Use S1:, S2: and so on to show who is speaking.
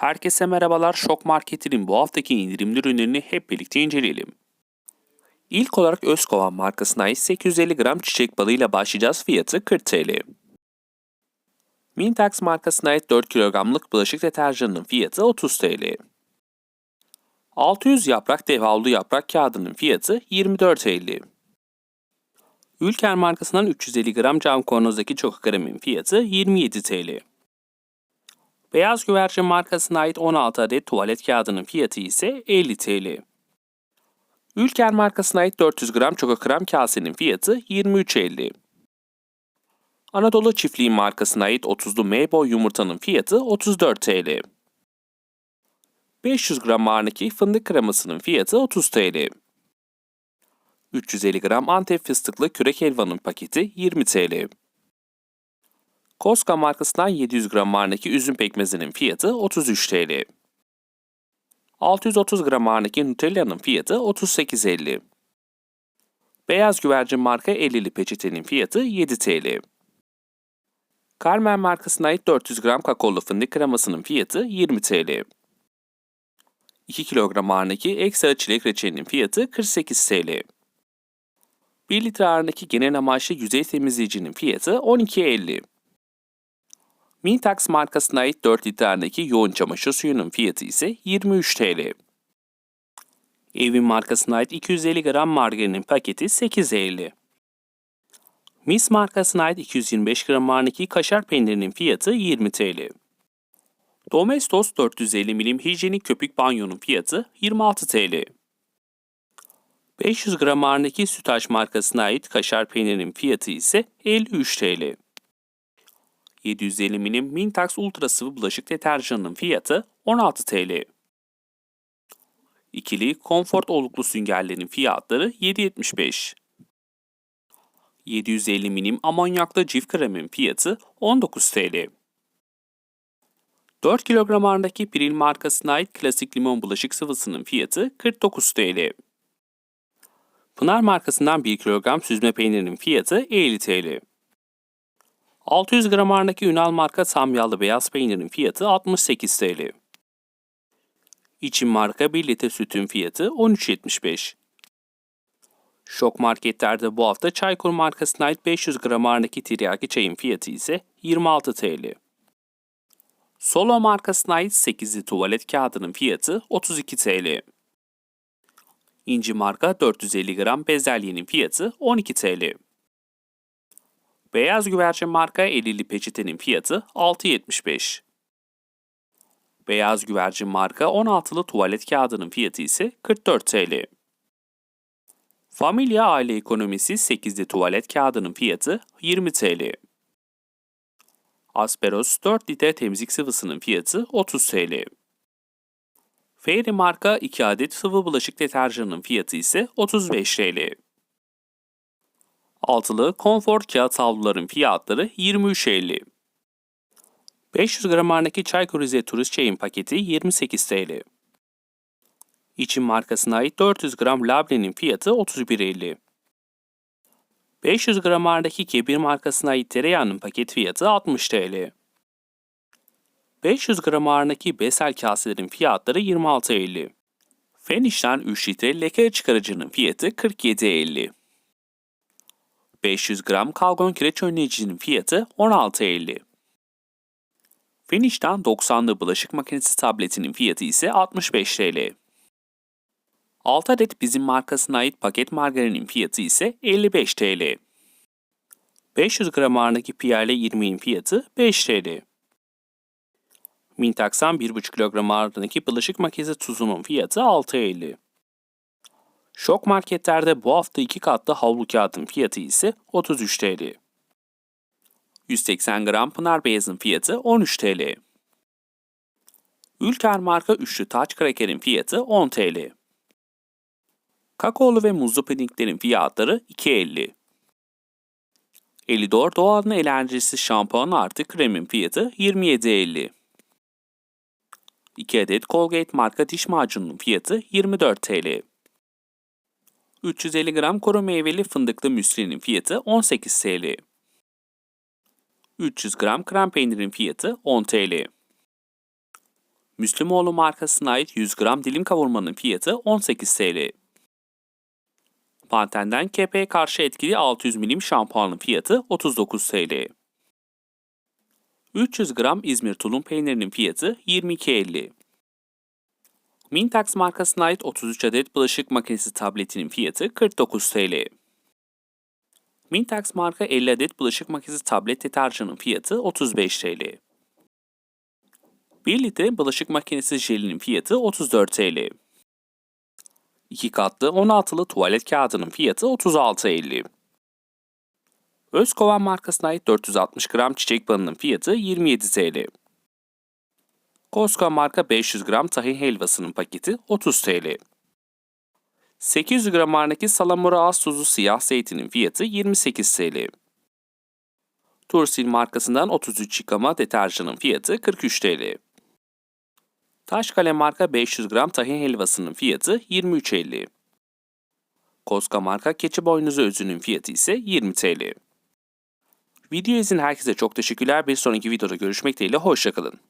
S1: Herkese merhabalar. Şok Market'in bu haftaki indirimli ürünlerini hep birlikte inceleyelim. İlk olarak Özkovan markasına ait 850 gram çiçek balığıyla başlayacağız. Fiyatı 40 TL. Mintax markasına ait 4 kilogramlık bulaşık deterjanının fiyatı 30 TL. 600 yaprak dev yaprak kağıdının fiyatı 24 TL. Ülker markasından 350 gram cam kavanozdaki çok kremin fiyatı 27 TL. Beyaz güvercin markasına ait 16 adet tuvalet kağıdının fiyatı ise 50 TL. Ülker markasına ait 400 gram çoko krem kasenin fiyatı 23.50. Anadolu Çiftliği markasına ait 30'lu M boy yumurtanın fiyatı 34 TL. 500 gram Marniki fındık kremasının fiyatı 30 TL. 350 gram Antep fıstıklı kürek helvanın paketi 20 TL. Koska markasından 700 gram Marniki üzüm pekmezinin fiyatı 33 TL. 630 gram Marniki Nutella'nın fiyatı 38.50. Beyaz güvercin marka 50'li peçetenin fiyatı 7 TL. Carmen markasına ait 400 gram kakaolu fındık kremasının fiyatı 20 TL. 2 kilogram ağırındaki ekstra çilek reçelinin fiyatı 48 TL. 1 litre ağırındaki genel amaçlı yüzey temizleyicinin fiyatı 12.50. Mintax markasına ait 4 litrendeki yoğun çamaşır suyunun fiyatı ise 23 TL. Evin markasına ait 250 gram margarinin paketi 8.50. Mis markasına ait 225 gram marniki kaşar peynirinin fiyatı 20 TL. Domestos 450 milim hijyenik köpük banyonun fiyatı 26 TL. 500 gram marniki sütaş markasına ait kaşar peynirinin fiyatı ise 53 TL. 750 milim Mintax Ultra sıvı bulaşık deterjanının fiyatı 16 TL. İkili Comfort oluklu süngerlerin fiyatları 7.75. 750 milim amonyaklı cif kremin fiyatı 19 TL. 4 kilogram ağırındaki Piril markasına ait klasik limon bulaşık sıvısının fiyatı 49 TL. Pınar markasından 1 kilogram süzme peynirinin fiyatı 50 TL. 600 gram ağırındaki Ünal marka tam yağlı beyaz peynirin fiyatı 68 TL. İçin marka 1 litre sütün fiyatı 13.75. Şok marketlerde bu hafta Çaykur markasına ait 500 gram ağırındaki tiryaki çayın fiyatı ise 26 TL. Solo markasına ait 8'li tuvalet kağıdının fiyatı 32 TL. İnci marka 450 gram bezelyenin fiyatı 12 TL. Beyaz güvercin marka 50'li peçetenin fiyatı 6.75. Beyaz güvercin marka 16'lı tuvalet kağıdının fiyatı ise 44 TL. Familya aile ekonomisi 8'li tuvalet kağıdının fiyatı 20 TL. Asperos 4 litre temizlik sıvısının fiyatı 30 TL. Fairy marka 2 adet sıvı bulaşık deterjanının fiyatı ise 35 TL. Altılı Comfort kağıt havluların fiyatları 23.50. 500 gram ağırındaki Çaykur Rize Turist Çayın paketi 28 TL. İçin markasına ait 400 gram labnenin fiyatı 31.50. 500 gram ağırındaki Kebir markasına ait tereyağının paket fiyatı 60 TL. 500 gram ağırındaki Besel kaselerin fiyatları 26.50. Feniş'ten 3 litre leke çıkarıcının fiyatı 47.50. 500 gram kalgon kireç önleyicinin fiyatı 16.50. Finish'ten 90'lı bulaşık makinesi tabletinin fiyatı ise 65 TL. 6 adet bizim markasına ait paket margarinin fiyatı ise 55 TL. 500 gram ağırındaki Pierre 20'in fiyatı 5 TL. Mintax'tan 1,5 kilogram ağırlığındaki bulaşık makinesi tuzunun fiyatı 6.50. Şok marketlerde bu hafta iki katlı havlu kağıdın fiyatı ise 33 TL. 180 gram Pınar Beyaz'ın fiyatı 13 TL. Ülker marka üçlü taç krakerin fiyatı 10 TL. Kakaolu ve muzlu pudinglerin fiyatları 2.50. Elidor doğal enerjisi şampuan artı kremin fiyatı 27.50. 2 adet Colgate marka diş macununun fiyatı 24 TL. 350 gram kuru meyveli fındıklı müslinin fiyatı 18 TL. 300 gram krem peynirin fiyatı 10 TL. Müslümoğlu markasına ait 100 gram dilim kavurmanın fiyatı 18 TL. Panten'den kepeğe karşı etkili 600 milim şampuanın fiyatı 39 TL. 300 gram İzmir tulum peynirinin fiyatı 22.50. Mintax markasına ait 33 adet bulaşık makinesi tabletinin fiyatı 49 TL. Mintax marka 50 adet bulaşık makinesi tablet deterjanın fiyatı 35 TL. 1 litre bulaşık makinesi jelinin fiyatı 34 TL. 2 katlı 16'lı tuvalet kağıdının fiyatı 36.50. Özkovan markasına ait 460 gram çiçek balının fiyatı 27 TL. Koska marka 500 gram tahin helvasının paketi 30 TL. 800 gram Arnaki salamura az tuzlu siyah zeytinin fiyatı 28 TL. Tursil markasından 33 yıkama deterjanın fiyatı 43 TL. Taşkale marka 500 gram tahin helvasının fiyatı 23.50. Koska marka keçi boynuzu özünün fiyatı ise 20 TL. Video izin herkese çok teşekkürler. Bir sonraki videoda görüşmek dileğiyle hoşçakalın.